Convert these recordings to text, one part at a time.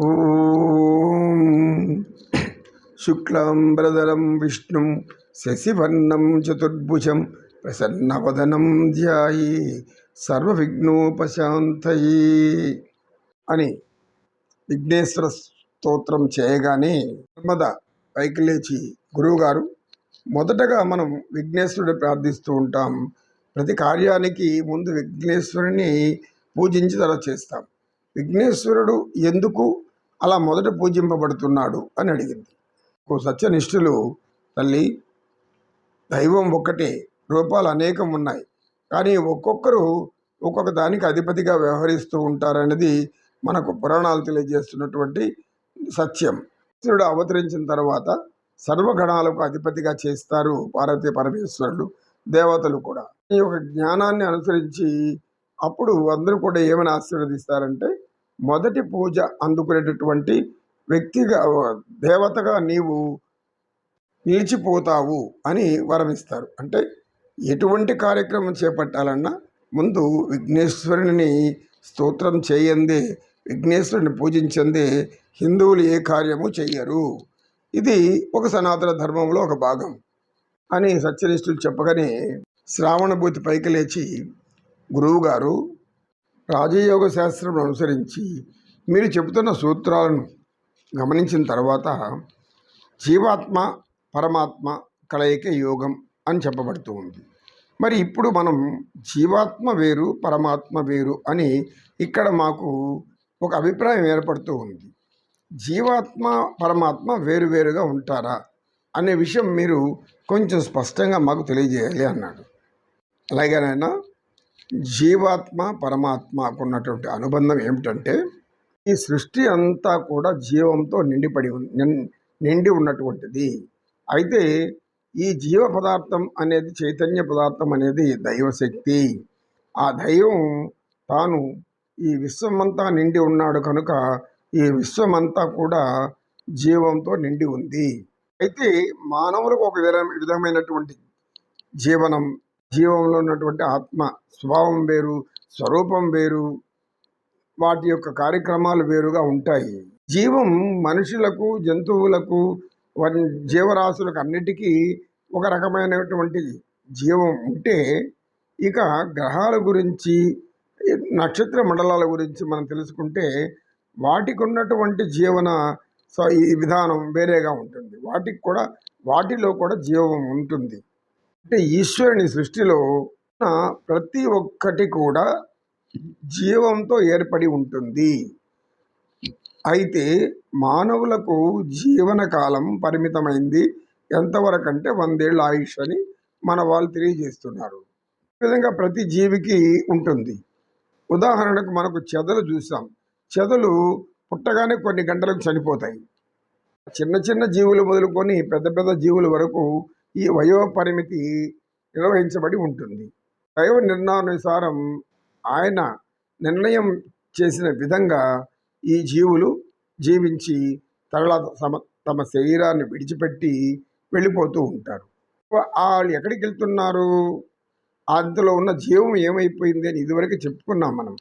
ఓం శుక్లాంబరధరం విష్ణుం శశివర్ణం చతుర్భుజం ప్రసన్నవదనం ధ్యాయి సర్వవిఘ్నోపశాంతయి అని విఘ్నేశ్వర స్తోత్రం చేయగానే నర్మద పైకి లేచి గురువుగారు మొదటగా మనం విఘ్నేశ్వరుడు ప్రార్థిస్తూ ఉంటాం. ప్రతి కార్యానికి ముందు విఘ్నేశ్వరుని పూజించి తల చేస్తాం. విఘ్నేశ్వరుడు ఎందుకు అలా మొదట పూజింపబడుతున్నాడు అని అడిగింది. ఓ సత్యనిష్ఠులు తల్లి దైవం ఒక్కటే రూపాలు అనేకం ఉన్నాయి. కానీ ఒక్కొక్కరు ఒక్కొక్క దానికి అధిపతిగా వ్యవహరిస్తూ ఉంటారనేది మనకు పురాణాలు తెలియజేస్తున్నటువంటి సత్యం. ఈశ్వరుడు అవతరించిన తర్వాత సర్వగణాలకు అధిపతిగా చేస్తారు పార్వతీ పరమేశ్వరుడు దేవతలు కూడా. ఈ యొక్క జ్ఞానాన్ని అనుసరించి అప్పుడు అందరూ కూడా ఏమని ఆశీర్వదిస్తారంటే మొదటి పూజ అందుకునేటటువంటి వ్యక్తిగా దేవతగా నీవు నిలిచిపోతావు అని వరమిస్తారు. అంటే ఎటువంటి కార్యక్రమం చేపట్టాలన్నా ముందు విఘ్నేశ్వరుని స్తోత్రం చేయందే విఘ్నేశ్వరుని పూజించందే హిందువులు ఏ కార్యము చెయ్యరు. ఇది ఒక సనాతన ధర్మంలో ఒక భాగం అని సత్యనిష్ఠులు చెప్పగానే శ్రావణభూతి పైకి లేచి గురువుగారు రాజయోగ శాస్త్రం అనుసరించి మీరు చెబుతున్న సూత్రాలను గమనించిన తర్వాత జీవాత్మ పరమాత్మ కలయిక యోగం అని చెప్పబడుతూ ఉంది. మరి ఇప్పుడు మనం జీవాత్మ వేరు పరమాత్మ వేరు అని ఇక్కడ మాకు ఒక అభిప్రాయం ఏర్పడుతూ ఉంది. జీవాత్మ పరమాత్మ వేరువేరుగా ఉంటారా అనే విషయం మీరు కొంచెం స్పష్టంగా మాకు తెలియజేయాలి అన్నాడు. అలాగేనైనా జీవాత్మ పరమాత్మకు ఉన్నటువంటి అనుబంధం ఏమిటంటే ఈ సృష్టి అంతా కూడా జీవంతో నిండిపడి నిన్- నిండి ఉన్నటువంటిది. అయితే ఈ జీవ పదార్థం అనేది చైతన్య పదార్థం అనేది దైవశక్తి. ఆ దైవం తాను ఈ విశ్వమంతా నిండి ఉన్నాడు కనుక ఈ విశ్వమంతా కూడా జీవంతో నిండి ఉంది. అయితే మానవులకు ఒక విధ- విధమైనటువంటి జీవనం జీవంలో ఉన్నటువంటి ఆత్మ స్వభావం వేరు స్వరూపం వేరు వాటి యొక్క కార్యక్రమాలు వేరుగా ఉంటాయి. జీవం మనుషులకు జంతువులకు వారి జీవరాశులకు అన్నిటికీ ఒక రకమైనటువంటి జీవం ఉంటే ఇక గ్రహాల గురించి నక్షత్ర మండలాల గురించి మనం తెలుసుకుంటే వాటికి ఉన్నటువంటి జీవన స- ఈ విధానం వేరేగా ఉంటుంది. వాటికి కూడా వాటిలో కూడా జీవం ఉంటుంది. అంటే ఈశ్వరుని సృష్టిలో ప్రతి ఒక్కటి కూడా జీవంతో ఏర్పడి ఉంటుంది. అయితే మానవులకు జీవన కాలం పరిమితమైంది. ఎంతవరకు అంటే వందేళ్ళ ఆయుష్ అని మన వాళ్ళు తెలియజేస్తున్నారు. ఈ విధంగా ప్రతి జీవికి ఉంటుంది. ఉదాహరణకు మనకు చెదలు చూసాం. చెదలు పుట్టగానే కొన్ని గంటలకు చనిపోతాయి. చిన్న చిన్న జీవులు మొదలుకొని పెద్ద పెద్ద జీవుల వరకు ఈ వయో పరిమితి నిర్వహించబడి ఉంటుంది. దైవ నిర్ణయానుసారం ఆయన నిర్ణయం చేసిన విధంగా ఈ జీవులు జీవించి తరల సమ తమ శరీరాన్ని విడిచిపెట్టి వెళ్ళిపోతూ ఉంటారు. వాళ్ళు ఎక్కడికి వెళ్తున్నారు? అందులో ఉన్న జీవం ఏమైపోయింది అని ఇదివరకు చెప్పుకున్నాం మనం.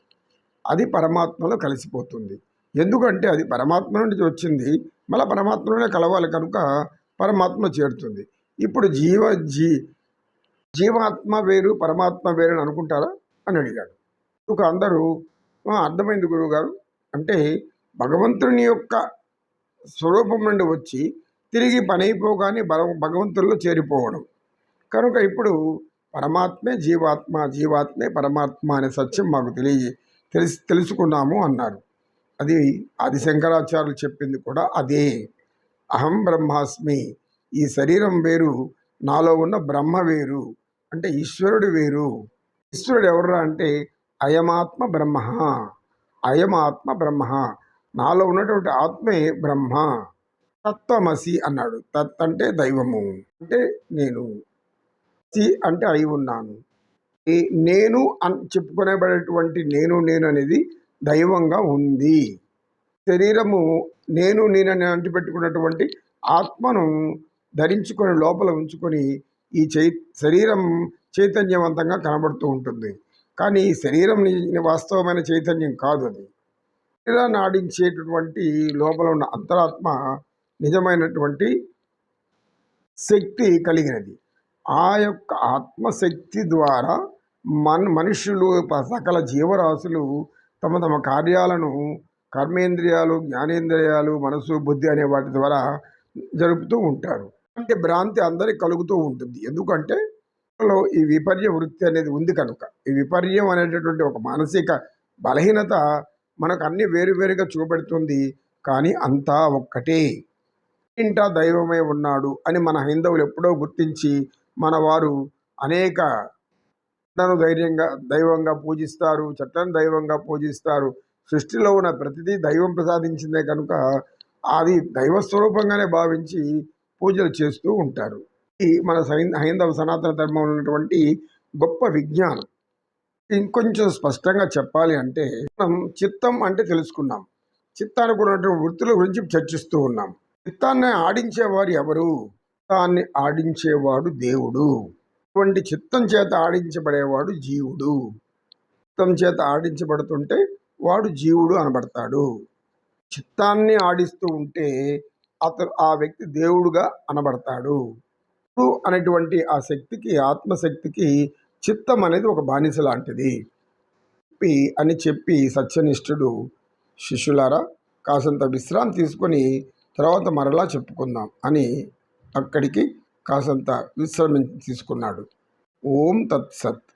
అది పరమాత్మలో కలిసిపోతుంది. ఎందుకంటే అది పరమాత్మ నుండి వచ్చింది. మళ్ళీ పరమాత్మలోనే కలవాలి కనుక పరమాత్మ చేరుతుంది. ఇప్పుడు జీవ జీ జీవాత్మ వేరు పరమాత్మ వేరు అని అనుకుంటారా? అని అడిగాడు. ఇక అందరూ అర్థమైంది గురువుగారు. అంటే భగవంతుని యొక్క స్వరూపం నుండి వచ్చి తిరిగి పని అయిపోగానే భగవంతుల్లో చేరిపోవడం. కనుక ఇప్పుడు పరమాత్మే జీవాత్మ జీవాత్మే పరమాత్మ అనే సత్యం మాకు తెలియ తెలిసి తెలుసుకున్నాము అన్నారు. అది ఆది శంకరాచార్యులు చెప్పింది కూడా అదే. అహం బ్రహ్మాస్మి ఈ శరీరం వేరు నాలో ఉన్న బ్రహ్మ వేరు అంటే ఈశ్వరుడు వేరు. ఈశ్వరుడు ఎవరురా అంటే అయమాత్మ బ్రహ్మ. అయమాత్మ బ్రహ్మ. నాలో ఉన్నటువంటి ఆత్మే బ్రహ్మ. తత్వమసి అన్నాడు. తత్ అంటే దైవము. అంటే నేను. సి అంటే అయి ఉన్నాను. నేను అన్ చెప్పుకునేబడేటువంటి నేను నేను అనేది దైవంగా ఉంది. శరీరము నేను నేనని అంటిపెట్టుకున్నటువంటి ఆత్మను ధరించుకొని లోపల ఉంచుకొని ఈ చై శరీరం చైతన్యవంతంగా కనబడుతూ ఉంటుంది. కానీ ఈ శరీరం వాస్తవమైన చైతన్యం కాదు అది. శరీరాన్ని ఆడించేటటువంటి లోపల ఉన్న అంతరాత్మ నిజమైనటువంటి శక్తి కలిగినది. ఆ యొక్క ఆత్మశక్తి ద్వారా మన్ మనుషులు సకల జీవరాశులు తమ తమ కార్యాలను కర్మేంద్రియాలు జ్ఞానేంద్రియాలు మనసు బుద్ధి అనే వాటి ద్వారా జరుపుతూ ఉంటారు. అంటే భ్రాంతి అందరికి కలుగుతూ ఉంటుంది. ఎందుకంటే లో ఈ విపర్య వృత్తి అనేది ఉంది కనుక. ఈ విపర్యం అనేటటువంటి ఒక మానసిక బలహీనత మనకు అన్ని వేరువేరుగా చూపెడుతుంది. కానీ అంతా ఒక్కటే. ఇంట దైవమే ఉన్నాడు అని మన హైందవులు ఎప్పుడో గుర్తించి మన వారు అనేక చెట్లను ధైర్యంగా దైవంగా పూజిస్తారు చెట్లను దైవంగా పూజిస్తారు. సృష్టిలో ఉన్న ప్రతిదీ దైవం ప్రసాదించిందే కనుక అది దైవ స్వరూపంగానే భావించి పూజలు చేస్తూ ఉంటారు. ఇది మన హైందవ సనాతన ధర్మంలో ఉన్నటువంటి గొప్ప విజ్ఞానం. ఇంకొంచెం స్పష్టంగా చెప్పాలి అంటే మనం చిత్తం అంటే తెలుసుకున్నాం. చిత్తానికి ఉన్నటువంటి వృత్తుల గురించి చర్చిస్తూ ఉన్నాం. చిత్తాన్ని ఆడించేవారు ఎవరు? చిత్తాన్ని ఆడించేవాడు దేవుడు. అటువంటి చిత్తం చేత ఆడించబడేవాడు జీవుడు. చిత్తం చేత ఆడించబడుతుంటే వాడు జీవుడు అనబడతాడు. చిత్తాన్ని ఆడిస్తూ ఉంటే అతను ఆ వ్యక్తి దేవుడుగా అనబడతాడు. అనేటువంటి ఆ శక్తికి ఆత్మశక్తికి చిత్తం అనేది ఒక బానిస లాంటిది. అని చెప్పి సత్యనిష్ఠుడు శిష్యులారా కాసంత విశ్రాంతి తీసుకొని తర్వాత మరలా చెప్పుకుందాం అని అక్కడికి కాసంత విశ్రమించి తీసుకున్నాడు. ఓం తత్సత్